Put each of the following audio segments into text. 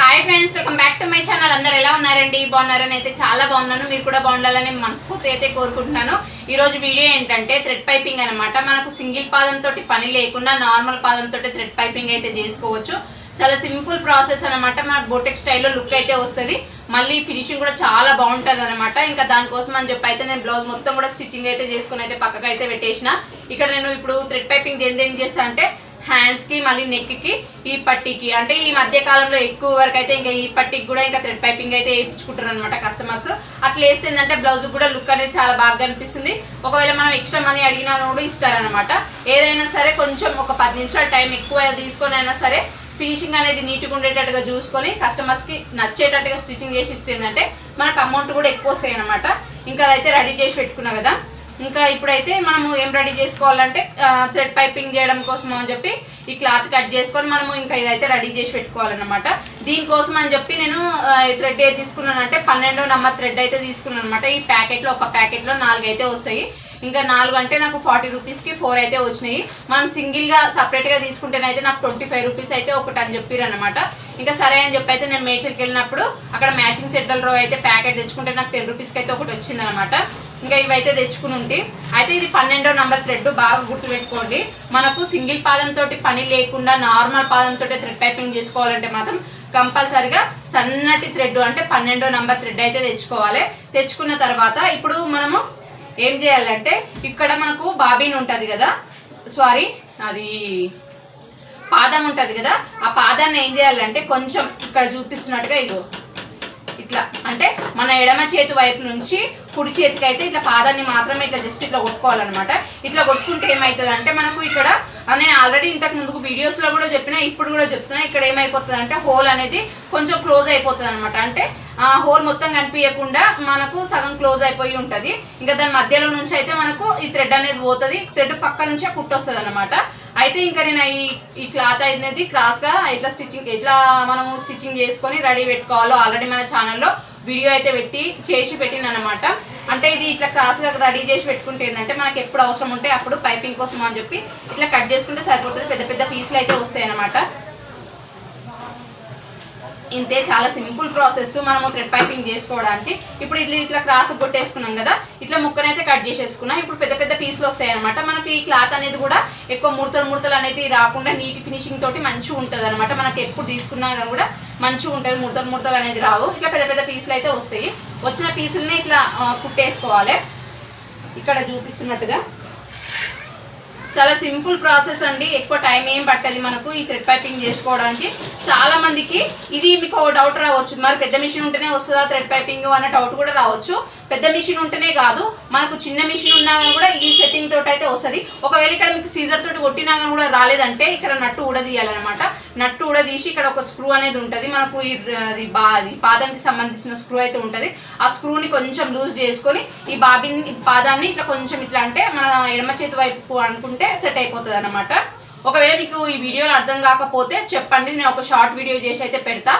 Hi friends welcome back to my channel అందరు ఎలా ఉన్నారండి? బాగున్నారని అయితే చాలా బాగున్నాను. మీరు కూడా బాగుండాలని మనస్ఫూర్తి అయితే కోరుకుంటున్నాను. ఈరోజు వీడియో ఏంటంటే థ్రెడ్ పైపింగ్ అనమాట మనకు సింగిల్ పాదం తోటి పని లేకుండా నార్మల్ పాదం తోటి థ్రెడ్ పైపింగ్ అయితే చేసుకోవచ్చు. చాలా సింపుల్ ప్రాసెస్ అనమాట మనకు బొటెక్ స్టైల్లో లుక్ అయితే వస్తుంది. మళ్ళీ ఫినిషింగ్ కూడా చాలా బాగుంటుంది అనమాట ఇంకా దానికోసం అని చెప్పి అయితే నేను బ్లౌజ్ మొత్తం కూడా స్టిచ్చింగ్ అయితే చేసుకుని అయితే పక్కకు అయితే పెట్టేసిన. ఇక్కడ నేను ఇప్పుడు థ్రెడ్ పైపింగ్ దేని దేని చేస్తా అంటే హ్యాండ్స్కి మళ్ళీ నెక్కి ఈ పట్టీకి. అంటే ఈ మధ్య కాలంలో ఎక్కువ వరకు అయితే ఇంకా ఈ పట్టీకి కూడా ఇంకా థ్రెడ్ పైపింగ్ అయితే వేయించుకుంటారు అనమాట కస్టమర్స్ అట్లా వేస్తే ఏంటంటే బ్లౌజ్ కూడా లుక్ అనేది చాలా బాగా కనిపిస్తుంది. ఒకవేళ మనం ఎక్స్ట్రా మనీ అడిగినా కూడా ఇస్తారనమాట ఏదైనా సరే కొంచెం ఒక పది నిమిషాలు టైం ఎక్కువ తీసుకొని అయినా సరే ఫినిషింగ్ అనేది నీట్గా ఉండేటట్టుగా చూసుకొని కస్టమర్స్కి నచ్చేటట్టుగా స్టిచ్చింగ్ చేసి ఇస్తే ఏంటంటే మనకు అమౌంట్ కూడా ఎక్కువ వస్తాయి అనమాట ఇంకా అదైతే రెడీ చేసి పెట్టుకున్నా కదా. ఇంకా ఇప్పుడైతే మనము ఏం రెడీ చేసుకోవాలంటే థ్రెడ్ పైపింగ్ చేయడం కోసం అని చెప్పి ఈ క్లాత్ కట్ చేసుకొని మనము ఇంకా ఇదైతే రెడీ చేసి పెట్టుకోవాలన్నమాట. దీనికోసం అని చెప్పి నేను థ్రెడ్ ఏది తీసుకున్నానంటే పన్నెండో నెంబర్ థ్రెడ్ అయితే తీసుకున్నాను అనమాట ఈ ప్యాకెట్లో ఒక ప్యాకెట్లో నాలుగు అయితే వస్తాయి. ఇంకా నాలుగు అంటే నాకు ఫార్టీ రూపీస్కి ఫోర్ అయితే వచ్చినాయి. మనం సింగిల్గా సపరేట్గా తీసుకుంటేనైతే నాకు ట్వంటీ ఫైవ్ రూపీస్ అయితే ఒకటి అని చెప్పారనమాట ఇంకా సరే అని చెప్పి అయితే నేను మేచర్కి వెళ్ళినప్పుడు అక్కడ మ్యాచింగ్ సెట్టల్ రో అయితే ప్యాకెట్ తెచ్చుకుంటే నాకు టెన్ రూపీస్కి అయితే ఒకటి వచ్చిందనమాట ఇంకా ఇవైతే తెచ్చుకుని ఉంటే. అయితే ఇది పన్నెండో నంబర్ థ్రెడ్ బాగా గుర్తుపెట్టుకోండి. మనకు సింగిల్ పాదంతో పని లేకుండా నార్మల్ పాదంతో థ్రెడ్ పైపింగ్ చేసుకోవాలంటే మాత్రం కంపల్సరిగా సన్నటి థ్రెడ్ అంటే పన్నెండో నంబర్ థ్రెడ్ అయితే తెచ్చుకోవాలి. తెచ్చుకున్న తర్వాత ఇప్పుడు మనము ఏం చేయాలంటే ఇక్కడ మనకు బాబీన్ ఉంటుంది కదా సారీ అది పాదం ఉంటుంది కదా ఆ పాదాన్ని ఏం చేయాలంటే కొంచెం ఇక్కడ చూపిస్తున్నట్టుగా ఇగో ఇట్లా. అంటే మన ఎడమ చేతి వైపు నుంచి కుడి చేతికి అయితే ఇట్లా పాదాన్ని మాత్రమే ఇట్లా జస్ట్ ఇట్లా కొట్టుకోవాలన్నమాట. ఇట్లా కొట్టుకుంటే ఏమవుతుంది అంటే మనకు ఇక్కడ నేను ఆల్రెడీ ఇంతకు ముందుకు వీడియోస్లో కూడా చెప్పిన ఇప్పుడు కూడా చెప్తున్నా ఇక్కడ ఏమైపోతుంది అంటే హోల్ అనేది కొంచెం క్లోజ్ అయిపోతుంది అనమాట అంటే ఆ హోల్ మొత్తం కనిపించకుండా మనకు సగం క్లోజ్ అయిపోయి ఉంటుంది. ఇంకా దాని మధ్యలో నుంచి అయితే మనకు ఈ థ్రెడ్ అనేది పోతుంది. థ్రెడ్ పక్క నుంచే కుట్టొస్తుంది అనమాట అయితే ఇంకా నేను ఈ ఈ క్లాత్ అనేది క్రాస్గా ఎట్లా స్టిచ్చింగ్ ఎట్లా మనము స్టిచ్చింగ్ చేసుకొని రెడీ పెట్టుకోవాలో ఆల్రెడీ మన ఛానల్లో వీడియో అయితే పెట్టి చేసి పెట్టినమాట అంటే ఇది ఇట్లా క్రాస్గా రెడీ చేసి పెట్టుకుంటే ఏంటంటే మనకి ఎప్పుడు అవసరం ఉంటే అప్పుడు పైపింగ్ కోసం అని చెప్పి ఇట్లా కట్ చేసుకుంటే సరిపోతుంది. పెద్ద పెద్ద పీసులు అయితే వస్తాయి అనమాట ఇంతే చాలా సింపుల్ ప్రాసెస్ మనము థ్రెడ్ పైపింగ్ చేసుకోవడానికి. ఇప్పుడు ఇట్లా ఇట్లా క్రాస్ కొట్టేసుకున్నాం కదా ఇట్లా ముక్కనైతే కట్ చేసేసుకున్నాం. ఇప్పుడు పెద్ద పెద్ద పీసులు వస్తాయి అనమాట మనకి ఈ క్లాత్ అనేది కూడా ఎక్కువ ముడతలు ముడతలు అనేది రాకుండా నీట్ ఫినిషింగ్ తోటి మంచిగా ఉంటుంది అనమాట మనకి ఎప్పుడు తీసుకున్నా కానీ కూడా మంచిగా ఉంటుంది ముడతలు ముడతలు అనేది రావు. ఇట్లా పెద్ద పెద్ద పీసులు అయితే వస్తాయి. వచ్చిన పీసులని ఇట్లా కుట్టేసుకోవాలి. ఇక్కడ చూపిస్తున్నట్టుగా చాలా సింపుల్ ప్రాసెస్ అండి. ఎక్కువ టైం ఏం పట్టదు మనకు ఈ థ్రెడ్ పైపింగ్ చేసుకోవడానికి. చాలా మందికి ఇది మీకు డౌట్ రావచ్చు. మరి పెద్ద మిషన్ ఉంటేనే వస్తుందా థ్రెడ్ పైపింగ్ అన్న డౌట్ కూడా రావచ్చు. పెద్ద మిషన్ ఉంటేనే కాదు. మనకు చిన్న మిషన్ ఉన్నా కానీ కూడా ఈ సెట్టింగ్ తోటి అయితే వస్తుంది. ఒకవేళ ఇక్కడ మీకు సీజర్ తోటి కొట్టినా కానీ కూడా రాలేదంటే ఇక్కడ నట్టు ఊడదీయాలన్నమాట. నట్టు కూడా తీసి ఇక్కడ ఒక స్క్రూ అనేది ఉంటుంది. మనకు ఈ అది బా అది పాదానికి సంబంధించిన స్క్రూ అయితే ఉంటుంది. ఆ స్క్రూని కొంచెం లూజ్ చేసుకొని ఈ బాబిన్ పాదాన్ని ఇట్లా కొంచెం ఇట్లా అంటే మన ఎడమ చేతి వైపు అనుకుంటే సెట్ అయిపోతుంది అనమాట ఒకవేళ మీకు ఈ వీడియోలో అర్థం కాకపోతే చెప్పండి. నేను ఒక షార్ట్ వీడియో చేసి అయితే పెడతా.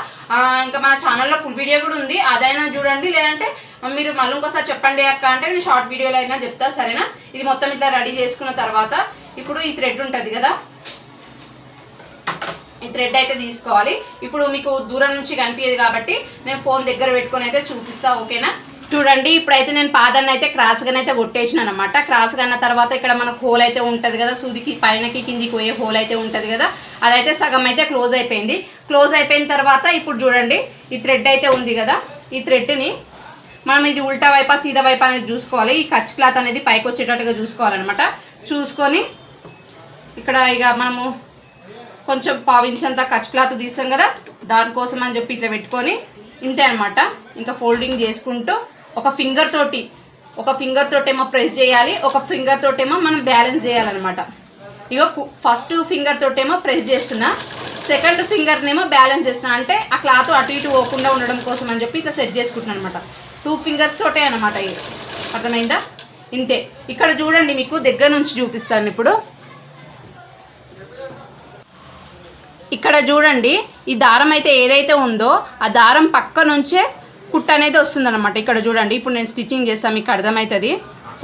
ఇంకా మన ఛానల్లో ఫుల్ వీడియో కూడా ఉంది. అదైనా చూడండి. లేదంటే మీరు మళ్ళీ ఇంకోసారి చెప్పండి అక్క అంటే నేను షార్ట్ వీడియోలో అయినా చెప్తా. సరేనా? ఇది మొత్తం ఇట్లా రెడీ చేసుకున్న తర్వాత ఇప్పుడు ఈ థ్రెడ్ ఉంటుంది కదా? థ్రెడ్ అయితే తీసుకోవాలి. ఇప్పుడు మీకు దూరం నుంచి కనిపించదు కాబట్టి నేను ఫోన్ దగ్గర పెట్టుకొని అయితే చూపిస్తా ఓకేనా? చూడండి ఇప్పుడైతే నేను పాదాన్ని అయితే క్రాస్గానే అయితే కొట్టేసిన అనమాట క్రాస్గా అన్న తర్వాత ఇక్కడ మనకు హోల్ అయితే ఉంటుంది కదా సూదికి పైనకి కిందికి పోయే హోల్ అయితే ఉంటుంది కదా అదైతే సగం అయితే క్లోజ్ అయిపోయింది. క్లోజ్ అయిపోయిన తర్వాత ఇప్పుడు చూడండి ఈ థ్రెడ్ అయితే ఉంది కదా ఈ థ్రెడ్ని మనం ఇది ఉల్టా వైపా సీదా వైపా అనేది చూసుకోవాలి. ఈ కచ్ క్లాత్ అనేది పైకి వచ్చేటట్టుగా చూసుకోవాలన్నమాట. చూసుకొని ఇక్కడ ఇక మనము కొంచెం పావించినంత కచ్ క్లాత్ తీస్తాం కదా దానికోసం అని చెప్పి ఇట్లా పెట్టుకొని ఇంతే అనమాట ఇంకా ఫోల్డింగ్ చేసుకుంటూ ఒక ఫింగర్ తోటి ఒక ఫింగర్ తోటేమో ప్రెస్ చేయాలి ఒక ఫింగర్ తోటేమో మనం బ్యాలెన్స్ చేయాలన్నమాట. ఇగో ఫస్ట్ ఫింగర్ తోటేమో ప్రెస్ చేస్తున్నా సెకండ్ ఫింగర్నేమో బ్యాలెన్స్ చేస్తున్నా. అంటే ఆ క్లాత్ అటు ఇటు పోకుండా ఉండడం కోసం అని చెప్పి ఇట్లా సెట్ చేసుకుంటున్నాను అనమాట టూ ఫింగర్స్ తోటే అనమాట ఇది. అర్థమైందా? ఇంతే. ఇక్కడ చూడండి మీకు దగ్గర నుంచి చూపిస్తాను ఇప్పుడు. ఇక్కడ చూడండి ఈ దారం అయితే ఏదైతే ఉందో ఆ దారం పక్క నుంచే కుట్ట అనేది వస్తుందన్నమాట. ఇక్కడ చూడండి ఇప్పుడు నేను స్టిచ్చింగ్ చేస్తాను మీకు అర్థమవుతుంది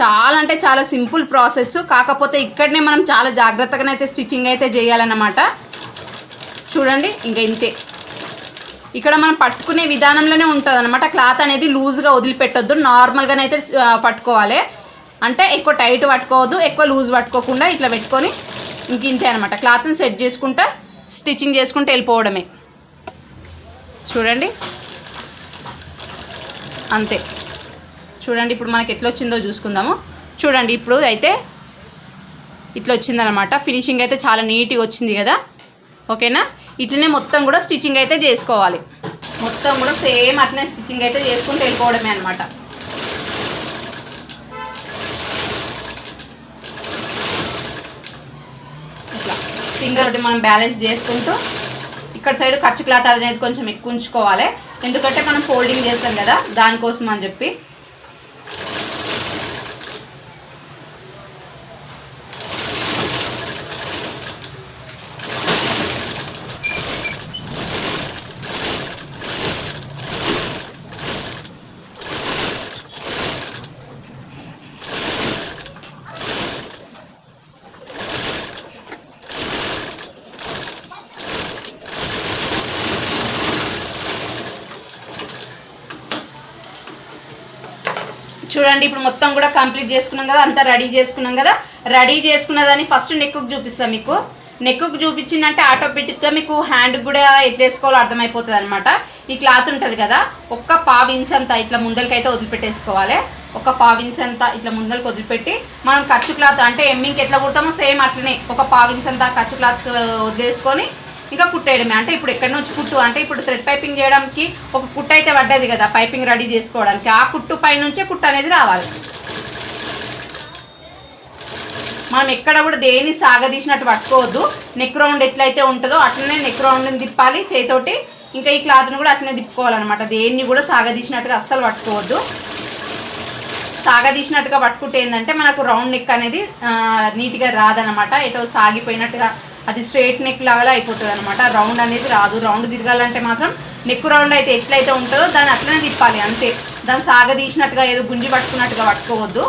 చాలా అంటే చాలా సింపుల్ ప్రాసెస్. కాకపోతే ఇక్కడనే మనం చాలా జాగ్రత్తగానైతే స్టిచ్చింగ్ అయితే చేయాలన్నమాట. చూడండి ఇంకా ఇంతే. ఇక్కడ మనం పట్టుకునే విధానంలోనే ఉంటుంది అనమాట క్లాత్ అనేది లూజ్గా వదిలిపెట్టొద్దు. నార్మల్గానైతే పట్టుకోవాలి. అంటే ఎక్కువ టైట్ పట్టుకోవద్దు ఎక్కువ లూజ్ పట్టుకోకుండా ఇట్లా పెట్టుకొని ఇంక ఇంతే అనమాట క్లాత్ని సెట్ చేసుకుంటా స్టిచ్చింగ్ చేసుకుంటూ వెళ్ళిపోవడమే. చూడండి. అంతే. చూడండి ఇప్పుడు మనకి ఎట్లా వచ్చిందో చూసుకుందాము. చూడండి ఇప్పుడు అయితే ఇట్లా వచ్చిందనమాట ఫినిషింగ్ అయితే చాలా నీట్గా వచ్చింది కదా. ఓకేనా? ఇట్లనే మొత్తం కూడా స్టిచ్చింగ్ అయితే చేసుకోవాలి. మొత్తం కూడా సేమ్ అట్లనే స్టిచ్చింగ్ అయితే చేసుకుంటూ వెళ్ళిపోవడమే అనమాట ఫింగర్ ఒకటి మనం బ్యాలెన్స్ చేసుకుంటూ ఇక్కడ సైడ్ ఖర్చు క్లాత్ అనేది కొంచెం ఎక్కువ ఉంచుకోవాలి. ఎందుకంటే మనం ఫోల్డింగ్ చేస్తాం కదా దానికోసం అని చెప్పి. చూడండి ఇప్పుడు మొత్తం కూడా కంప్లీట్ చేసుకున్నాం కదా అంతా రెడీ చేసుకున్నాం కదా. రెడీ చేసుకున్నదాన్ని ఫస్ట్ నెక్కుకు చూపిస్తాం మీకు. నెక్కుకు చూపించిందంటే ఆటోమేటిక్గా మీకు హ్యాండ్ కూడా ఎట్లేసుకోవాలో అర్థమైపోతుంది అనమాట ఈ క్లాత్ ఉంటుంది కదా ఒక్క పావు ఇంచ్ అంత ఇట్లా ముందరికైతే వదిలిపెట్టేసుకోవాలి. ఒక పావు ఇంచ్ అంత ఇట్లా ముందరికి వదిలిపెట్టి మనం ఖర్చు క్లాత్ అంటే ఎమ్మింగ్కి ఎట్లా కుడతామో సేమ్ అట్లనే ఒక పావు ఇంచ్ అంత ఖర్చు క్లాత్ వదిలేసుకొని ఇంకా కుట్టేయడమే అంటే ఇప్పుడు ఎక్కడి నుంచి కుట్టు? అంటే ఇప్పుడు థ్రెడ్ పైపింగ్ చేయడానికి ఒక కుట్టు అయితే పడ్డది కదా పైపింగ్ రెడీ చేసుకోవడానికి. ఆ కుట్టు పైనుంచే కుట్టు అనేది రావాలి. మనం ఎక్కడ కూడా దేని సాగదీసినట్టు పట్టుకోవద్దు. నెక్ రౌండ్ ఎట్లయితే ఉంటుందో అట్లనే నెక్ రౌండ్ని తిప్పాలి చేతోటి ఇంకా ఈ క్లాత్ని కూడా అట్లనే తిప్పుకోవాలన్నమాట. దేన్ని కూడా సాగదీసినట్టుగా అస్సలు పట్టుకోవద్దు. సాగదీసినట్టుగా పట్టుకుంటే ఏంటంటే మనకు రౌండ్ నెక్ అనేది నీట్గా రాదనమాట ఎటో సాగిపోయినట్టుగా అది స్ట్రేట్ నెక్ లాగా అయిపోతుంది అనమాట రౌండ్ అనేది రాదు. రౌండ్ తిరగాలంటే మాత్రం నెక్ రౌండ్ అయితే ఎట్లయితే ఉంటుందో దాన్ని అట్లనే తిప్పాలి అంతే. దాన్ని సాగదీసినట్టుగా ఏదో గుంజి పట్టుకున్నట్టుగా పట్టుకోవద్దు.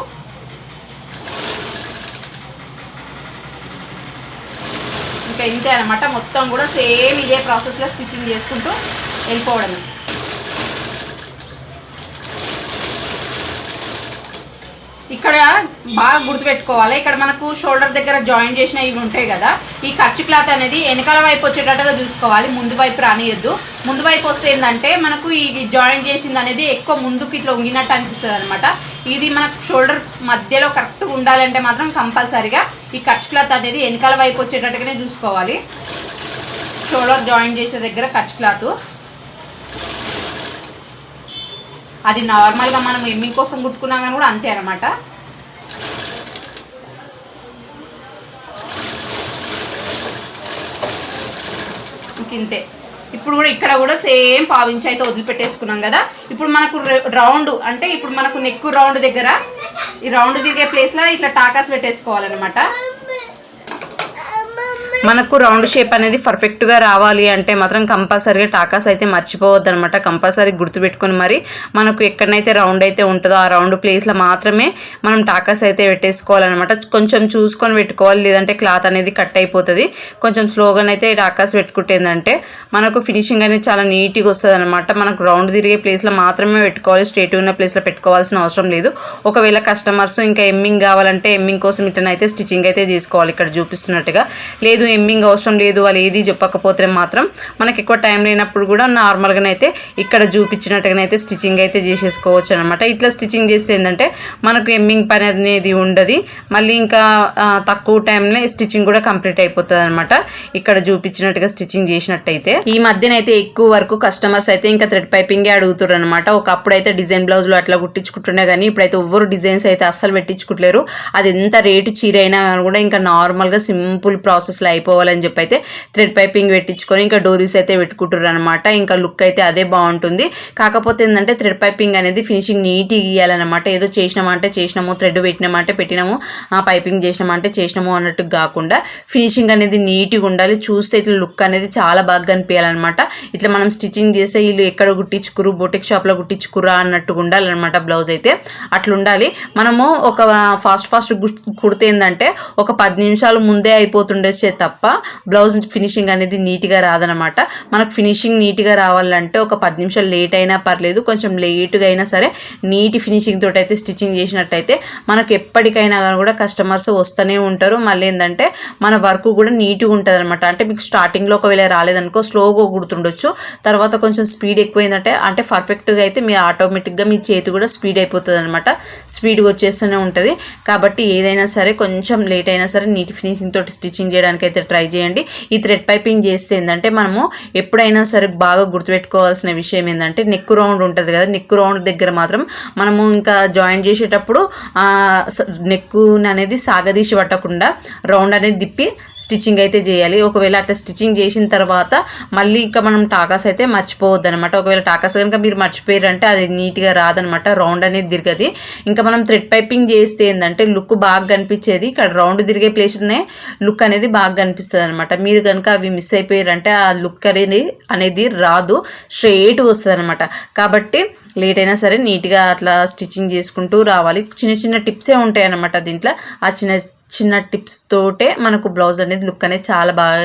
ఇంకా ఇంతే అనమాట మొత్తం కూడా సేమ్ ఇదే ప్రాసెస్లో స్టిచ్చింగ్ చేసుకుంటూ వెళ్ళిపోవడమే. ఇక్కడ బాగా గుర్తుపెట్టుకోవాలి. ఇక్కడ మనకు షోల్డర్ దగ్గర జాయిన్ చేసిన ఇవి ఉంటాయి కదా. ఈ ఖర్చు క్లాత్ అనేది వెనకాల వైపు వచ్చేటట్టుగా చూసుకోవాలి. ముందు వైపు రానియద్దు. ముందు వైపు వస్తే ఏంటంటే మనకు ఇది జాయిన్ చేసింది అనేది ఎక్కువ ముందుకు ఇట్లా ఉంగినట్టు అనిపిస్తుంది అనమాట ఇది మనకు షోల్డర్ మధ్యలో కరెక్ట్గా ఉండాలంటే మాత్రం కంపల్సరిగా ఈ ఖర్చు క్లాత్ అనేది వెనకాల వైపు వచ్చేటట్టుగానే చూసుకోవాలి. షోల్డర్ జాయిన్ చేసే దగ్గర ఖర్చు క్లాత్. అది నార్మల్గా మనం ఎమ్మింగ్ కోసం కుట్టుకున్నా కానీ కూడా అంతే అనమాట ఇంతే. ఇప్పుడు కూడా ఇక్కడ కూడా సేమ్ పావించి అయితే వదిలిపెట్టేసుకున్నాం కదా. ఇప్పుడు మనకు రౌండ్ అంటే ఇప్పుడు మనకు నెక్ రౌండ్ దగ్గర ఈ రౌండ్ తిరిగే ప్లేస్లో ఇట్లా టాకాస్ పెట్టేసుకోవాలన్నమాట. మనకు రౌండ్ షేప్ అనేది పర్ఫెక్ట్గా రావాలి అంటే మాత్రం కంపల్సరీగా టాకాస్ అయితే మర్చిపోవద్దు అనమాట కంపల్సరీ గుర్తుపెట్టుకుని మరి మనకు ఎక్కడనైతే రౌండ్ అయితే ఉంటుందో ఆ రౌండ్ ప్లేస్లో మాత్రమే మనం టాకాస్ అయితే పెట్టేసుకోవాలన్నమాట. కొంచెం చూసుకొని పెట్టుకోవాలి లేదంటే క్లాత్ అనేది కట్ అయిపోతుంది. కొంచెం స్లోగానైతే టాకాస్ పెట్టుకుంటేందంటే మనకు ఫినిషింగ్ అనేది చాలా నీట్గా వస్తుంది అనమాట మనకు రౌండ్ తిరిగే ప్లేస్లో మాత్రమే పెట్టుకోవాలి స్ట్రేట్ ఉన్న ప్లేస్లో పెట్టుకోవాల్సిన అవసరం లేదు. ఒకవేళ కస్టమర్స్ ఇంకా ఎమ్మింగ్ కావాలంటే ఎమ్మింగ్ కోసం ఇటనైతే స్టిచ్చింగ్ అయితే చేసుకోవాలి. ఇక్కడ చూపిస్తున్నట్టుగా లేదు ఎమ్మింగ్ అవసరం లేదు వాళ్ళు ఏది చెప్పకపోతే మాత్రం మనకి ఎక్కువ టైం లేనప్పుడు కూడా నార్మల్గానైతే ఇక్కడ చూపించినట్టుగానైతే స్టిచ్చింగ్ అయితే చేసేసుకోవచ్చు అనమాట ఇట్లా స్టిచ్చింగ్ చేస్తే ఏంటంటే మనకు ఎమ్మింగ్ పని అనేది ఉండదు. మళ్ళీ ఇంకా తక్కువ టైంలో స్టిచ్చింగ్ కూడా కంప్లీట్ అయిపోతుంది అనమాట ఇక్కడ చూపించినట్టుగా స్టిచ్చింగ్ చేసినట్టయితే. ఈ మధ్యనైతే ఎక్కువ వరకు కస్టమర్స్ అయితే ఇంకా థ్రెడ్ పైపింగే అడుగుతారు అనమాట ఒకప్పుడు అయితే డిజైన్ బ్లౌజ్లు అట్లా కుట్టించుకుంటుండే కానీ ఇప్పుడైతే ఎవ్వరు డిజైన్స్ అయితే అస్సలు పెట్టించుకుంటలేరు. అది ఎంత రేటు చీర అయినా కానీ కూడా ఇంకా నార్మల్గా సింపుల్ ప్రాసెస్లో అయిపోవాలని చెప్పి అయితే థ్రెడ్ పైపింగ్ పెట్టించుకొని ఇంకా డోరీస్ అయితే పెట్టుకుంటారు అనమాట ఇంకా లుక్ అయితే అదే బాగుంటుంది. కాకపోతే ఏంటంటే థ్రెడ్ పైపింగ్ అనేది ఫినిషింగ్ నీట్గా ఇవ్వాలన్నమాట ఏదో చేసినామంటే చేసినాము థ్రెడ్ పెట్టినామంటే పెట్టినాము ఆ పైపింగ్ చేసినామంటే చేసినాము అన్నట్టు కాకుండా ఫినిషింగ్ అనేది నీట్గా ఉండాలి. చూస్తే ఇట్లా లుక్ అనేది చాలా బాగా కనిపించాలన్నమాట. ఇట్లా మనం స్టిచ్చింగ్ చేస్తే వీళ్ళు ఎక్కడ కుట్టించుకురు బొటిక్ షాప్లో కుట్టించుకురా అన్నట్టుగా ఉండాలన్నమాట బ్లౌజ్ అయితే. అట్లా ఉండాలి మనము ఒక ఫాస్ట్ ఫాస్ట్ కుడితే ఏంటంటే ఒక పది నిమిషాలు ముందే అయిపోతుండొచ్చే తప్ప బ్లౌజ్ ఫినిషింగ్ అనేది నీట్గా రాదనమాట మనకు ఫినిషింగ్ నీట్గా రావాలంటే ఒక పది నిమిషాలు లేట్ అయినా పర్లేదు కొంచెం లేట్గా అయినా సరే నీట్ ఫినిషింగ్ తోటి అయితే స్టిచ్చింగ్ చేసినట్టయితే మనకు ఎప్పటికైనా కానీ కూడా కస్టమర్స్ వస్తూనే ఉంటారు. మళ్ళీ ఏంటంటే మన వర్క్ కూడా నీట్గా ఉంటుంది అనమాట అంటే మీకు స్టార్టింగ్లో ఒకవేళ రాలేదనుకో స్లోగా కుడుతుండొచ్చు. తర్వాత కొంచెం స్పీడ్ ఎక్కువైందంటే అంటే పర్ఫెక్ట్గా అయితే మీ ఆటోమేటిక్గా మీ చేతి కూడా స్పీడ్ అయిపోతుంది అనమాట స్పీడ్గా వచ్చేస్తూనే ఉంటుంది. కాబట్టి ఏదైనా సరే కొంచెం లేట్ అయినా సరే నీట్ ఫినిషింగ్ తోటి స్టిచ్చింగ్ చేయడానికి అయితే ట్రై చేయండి. ఈ థ్రెడ్ పైపింగ్ చేస్తే ఏంటంటే మనము ఎప్పుడైనా సరే బాగా గుర్తుపెట్టుకోవాల్సిన విషయం ఏంటంటే నెక్ రౌండ్ ఉంటుంది కదా నెక్ రౌండ్ దగ్గర మాత్రం మనము ఇంకా జాయిన్ చేసేటప్పుడు నెక్ అనేది సాగదీసి పట్టకుండా రౌండ్ అనేది తిప్పి స్టిచ్చింగ్ అయితే చేయాలి. ఒకవేళ అట్లా స్టిచ్చింగ్ చేసిన తర్వాత మళ్ళీ ఇంకా మనం టాకాస్ అయితే మర్చిపోవద్దు అనమాట ఒకవేళ టాకాస్ కనుక మీరు మర్చిపోయారంటే అది నీట్గా రాదనమాట రౌండ్ అనేది తిరగది. ఇంకా మనం థ్రెడ్ పైపింగ్ చేస్తే ఏంటంటే లుక్ బాగా కనిపించేది. ఇక్కడ రౌండ్ తిరిగే ప్లేస్ ఉన్నాయి లుక్ అనేది బాగా కనిపిస్తుంది అనమాట మీరు కనుక అవి మిస్ అయిపోయారంటే ఆ లుక్ అనేది అనేది రాదు. స్ట్రేట్గా వస్తుంది అనమాట కాబట్టి లేట్ అయినా సరే నీట్గా అట్లా స్టిచ్చింగ్ చేసుకుంటూ రావాలి. చిన్న చిన్న టిప్సే ఉంటాయి అనమాట దీంట్లో. ఆ చిన్న చిన్న టిప్స్ తోటే మనకు బ్లౌజ్ అనేది లుక్ అనేది చాలా బాగా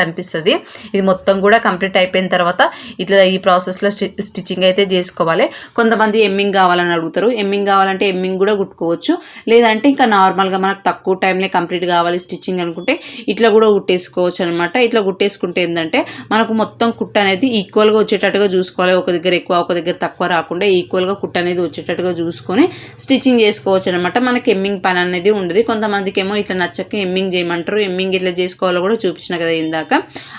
కనిపిస్తుంది. ఇది మొత్తం కూడా కంప్లీట్ అయిపోయిన తర్వాత ఇట్లా ఈ ప్రాసెస్లో స్టి స్టిచ్చింగ్ అయితే చేసుకోవాలి. కొంతమంది ఎమ్మింగ్ కావాలని అడుగుతారు. ఎమ్మింగ్ కావాలంటే ఎమ్మింగ్ కూడా కుట్టుకోవచ్చు. లేదంటే ఇంకా నార్మల్గా మనకు తక్కువ టైంలో కంప్లీట్ కావాలి స్టిచ్చింగ్ అనుకుంటే ఇట్లా కూడా కుట్టేసుకోవచ్చు అనమాట ఇట్లా కుట్టేసుకుంటే ఏంటంటే మనకు మొత్తం కుట్ట అనేది ఈక్వల్గా వచ్చేటట్టుగా చూసుకోవాలి. ఒక దగ్గర ఎక్కువ ఒక దగ్గర తక్కువ రాకుండా ఈక్వల్గా కుట్ట అనేది వచ్చేటట్టుగా చూసుకొని స్టిచ్చింగ్ చేసుకోవచ్చు అనమాట మనకి ఎమ్మింగ్ పని అనేది ఉండదు. కొంతమందికి ఏమో ఇట్లా నచ్చక ఎమ్మింగ్ చేయమంటారు. ఎమ్మింగ్ ఇట్లా చేసుకోవాలో కూడా చూపించిన కదా ఇందాక.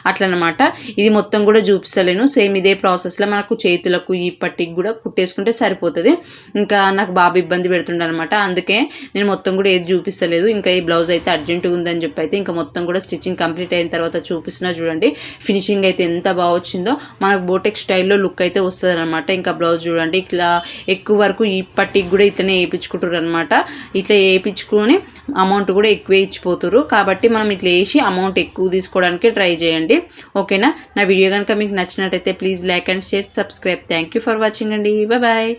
అట్లనమాట. ఇది మొత్తం కూడా చూపిస్తలేను. సేమ్ ఇదే ప్రాసెస్లో మనకు చేతులకు ఈ పట్టికి కూడా కుట్టేసుకుంటే సరిపోతుంది. ఇంకా నాకు బాబు ఇబ్బంది పెడుతుండే అనమాట అందుకే నేను మొత్తం కూడా ఏది చూపిస్తలేదు. ఇంకా ఈ బ్లౌజ్ అయితే అర్జెంటుగా ఉందని చెప్పి అయితే ఇంకా మొత్తం కూడా స్టిచ్చింగ్ కంప్లీట్ అయిన తర్వాత చూపిస్తున్నా చూడండి. ఫినిషింగ్ అయితే ఎంత బాగా వచ్చిందో మనకు బోటెక్ స్టైల్లో లుక్ అయితే వస్తుంది అనమాట ఇంకా బ్లౌజ్ చూడండి. ఇట్లా ఎక్కువ వరకు ఈ పట్టికి కూడా ఇట్లనే వేయించుకుంటారు అనమాట ఇట్లా వేయించుకొని అమౌంట్ కూడా ఎక్కువ ఇచ్చిపోతారు కాబట్టి మనం ఇట్లా వేసి అమౌంట్ ఎక్కువ తీసుకోవడానికి ట్రై చేయండి. ఓకేనా నా? వీడియో కనుక మీకు నచ్చినట్టయితే please like and share subscribe thank you for watching అండి. బాయ్